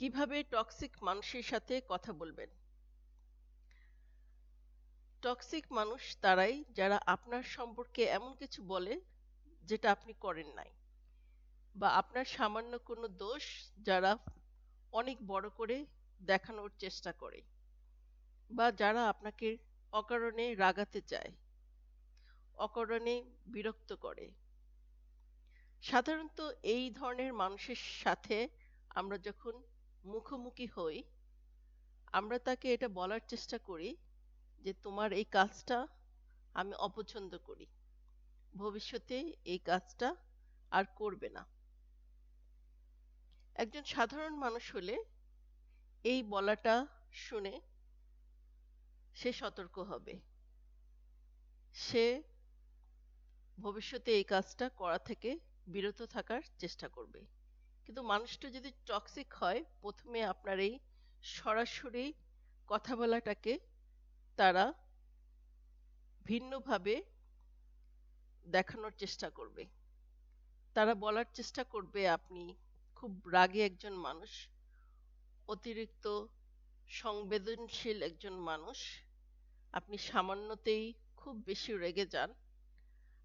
কীভাবে টক্সিক মানুষের সাথে কথা বলবেন? টক্সিক মানুষ তারাই যারা আপনার সম্পর্কে এমন কিছু বলে যেটা আপনি করেন নাই। বা আপনার সামান্য কোনো দোষ যারা অনেক বড় করে দেখানোর চেষ্টা করে। বা যারা আপনাকে অকারণে রাগাতে চায়, অকারণে বিরক্ত করে। সাধারণত এই ধরনের মানুষের সাথে আমরা যখন মুখোমুখি হই, আমরা তাকে এটা বলার চেষ্টা করি যে তোমার এই কাজটা আমি অপছন্দ করি। ভবিষ্যতে এই কাজটা আর করবে না। একজন সাধারণ মানুষ হলে এই বলাটা শুনে সে সতর্ক হবে। সে ভবিষ্যতে এই কাজটা করা থেকে বিরত থাকার চেষ্টা করবে। কিন্তু মানুষটা যদি টক্সিক হয়, প্রথমে আপনার এই সরাসরি কথা বলাটাকে তারা ভিন্নভাবে দেখানোর চেষ্টা করবে। তারা বলার চেষ্টা করবে, আপনি খুব রাগে একজন মানুষ, অতিরিক্ত সংবেদনশীল একজন মানুষ, আপনি সামান্যতেই খুব বেশি রেগে যান,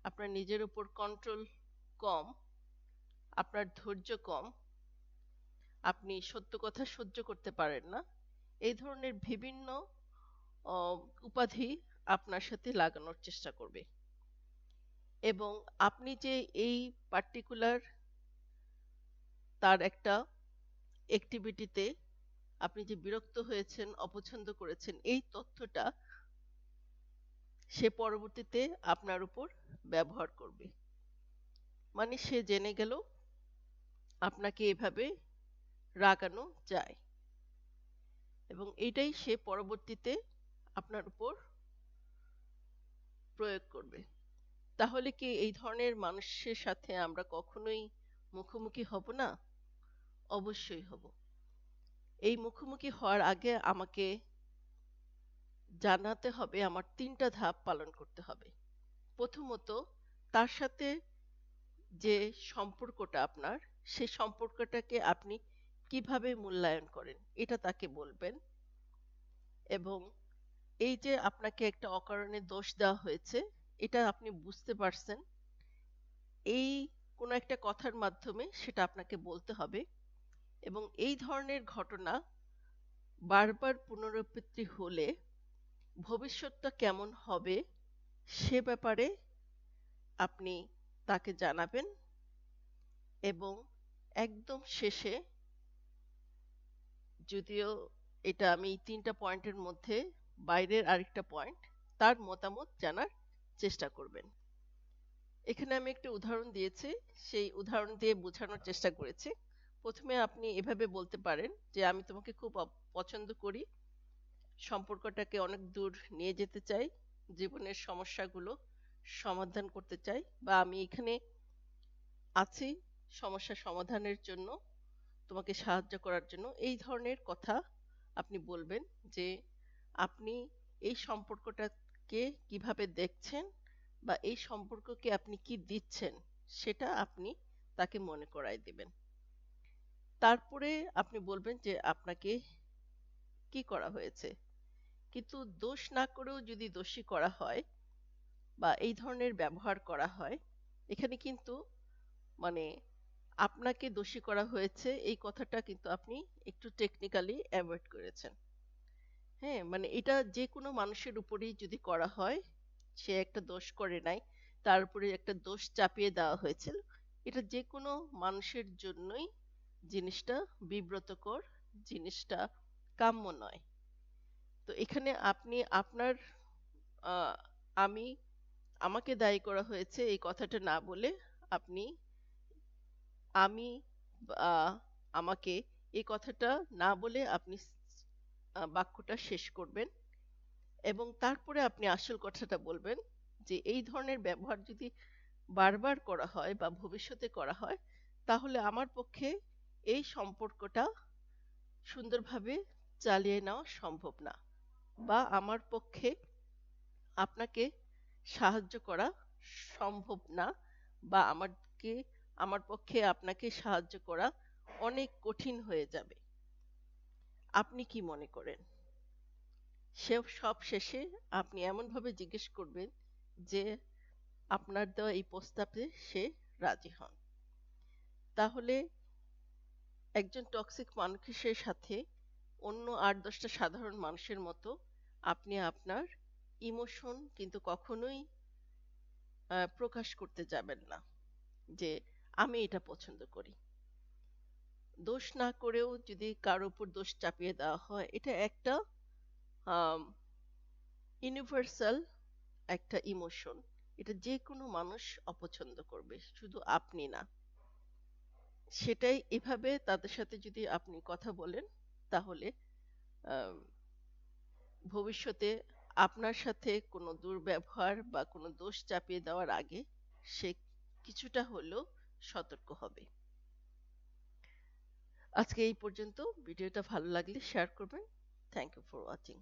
আপনার নিজের উপর কন্ট্রোল কম আপনার ধৈর্য কম, আপনি সত্য কথা সহ্য করতে পারেন না। এই ধরনের বিভিন্ন উপাধি আপনার সাথে লাগানোর চেষ্টা করবে। এবং আপনি যে এই পার্টিকুলার তার একটা অ্যাক্টিভিটিতে আপনি যে বিরক্ত হয়েছেন, অপছন্দ করেছেন, এই তথ্যটা সে পরবর্তীতে আপনার উপর ব্যবহার করবে। মানে সে জেনে গেল আপনাকে এভাবে রাগানো যায়। এবং এটাই সে পরবর্তীতে আপনার উপর প্রয়োগ করবে। তাহলে কি এই ধরনের মানুষের সাথে আমরা কখনোই মুখোমুখি হব না? অবশ্যই হব। এই মুখোমুখি হওয়ার আগে আমাকে জানাতে হবে, আমার তিনটা ধাপ পালন করতে হবে। প্রথমত, তার সাথে যে সম্পর্কটা আপনার সেই সম্পর্কটাকে আপনি কীভাবে মূল্যায়ন করেন? এটা তাকে বলবেন। এবং এই যে আপনাকে একটা অকারণে দোষ দেওয়া হয়েছে, এটা আপনি বুঝতে পারছেন। এই কোনো একটা কথার মাধ্যমে সেটা আপনাকে বলতে হবে। এবং এই ধরনের ঘটনা বারবার পুনরাবৃত্তি হলে ভবিষ্যৎটা কেমন হবে সে ব্যাপারে আপনি তাকে জানাবেন। এবং একদম শেষে যদিও এটা আমি তিনটা পয়েন্টের মধ্যে বাইরের আরেকটা পয়েন্ট, তার মতামত জানার চেষ্টা করবেন। এখানে আমি একটা উদাহরণ দিয়েছি, সেই উদাহরণ দিয়ে বোঝানোর চেষ্টা করেছি। প্রথমে আপনি এভাবে বলতে পারেন যে, আমি তোমাকে খুব পছন্দ করি, সম্পর্কটাকে অনেক দূর নিয়ে যেতে চাই, জীবনের সমস্যাগুলো সমাধান করতে চাই, বা আমি এখানে আছি সমস্যা সমাধানের জন্য, তোমাকে সাহায্য করার জন্য এই ধরনের কথা আপনি বলবেন যে আপনি এই সম্পর্কটাকে কীভাবে দেখছেন বা এই সম্পর্ককে আপনি কি দিচ্ছেন সেটা আপনি তাকে মনে করাই দিবেন। তারপরে আপনি বলবেন যে আপনাকে কি করা হয়েছে। কিন্তু দোষ না করেও যদি দোষী করা হয় বা এই ধরনের ব্যবহার করা হয়, এখানে কিন্তু মানে আপনাকে দোষী করা হয়েছে, এই কথাটা কিন্তু আপনি একটু টেকনিক্যালি অ্যাভয়েড করেছেন। হ্যাঁ মানে এটা যে কোনো মানুষের উপরেই যদি করা হয়, সে একটা দোষ করে নাই, তার উপরে একটা দোষ চাপিয়ে দেওয়া হয়েছিল এটা যে কোনো মানুষের জন্যই জিনিসটা বিব্রতকর, জিনিসটা কাম্য নয়। তো এখানে আপনি, আপনার আমি, আমাকে দায়ী করা হয়েছে এই কথাটা না বলে আপনি আমি আমাকে এই কথাটা না বলে আপনি বাক্যটা শেষ করবেন এবং তারপরে আপনি আসল কথাটা বলবেন যে এই ধরনের ব্যবহার যদি বারবার করা হয় বা ভবিষ্যতে করা হয়, তাহলে আমার পক্ষে এই সম্পর্কটা সুন্দরভাবে চালিয়ে নেওয়া সম্ভব না বা আমার পক্ষে আপনাকে সাহায্য করা সম্ভব না বা আমাকে আমার পক্ষে আপনাকে সাহায্য করা অনেক কঠিন হয়ে যাবে। আপনি কি মনে করেন? সে, সব শেষে আপনি এমনভাবে জিজ্ঞেস করবেন যে আপনার দেওয়া এই প্রস্তাবে সে রাজি হন। তাহলে একজন টক্সিক মানুষের সাথে অন্য আট দশটা সাধারণ মানুষের মতো আপনি আপনার ইমোশন কিন্তু কখনোই প্রকাশ করতে যাবেন না। যে আমি এটা পছন্দ করি। দোষ না করেও যদি কারোর উপর দোষ চাপিয়ে দেওয়া হয়, এটা একটা ইউনিভার্সাল একটা ইমোশন এটা যে কোনো মানুষ অপছন্দ করবে, শুধু আপনি না। সেটাই এভাবে তাদের সাথে যদি আপনি কথা বলেন, তাহলে ভবিষ্যতে আপনার সাথে কোনো দুর্ব্যবহার বা কোনো দোষ চাপিয়ে দেওয়ার আগে সে কিছুটা হলেও সতর্ক হবে। আজকে এই পর্যন্ত। ভিডিওটা ভালো লাগলে শেয়ার করবেন। Thank you for watching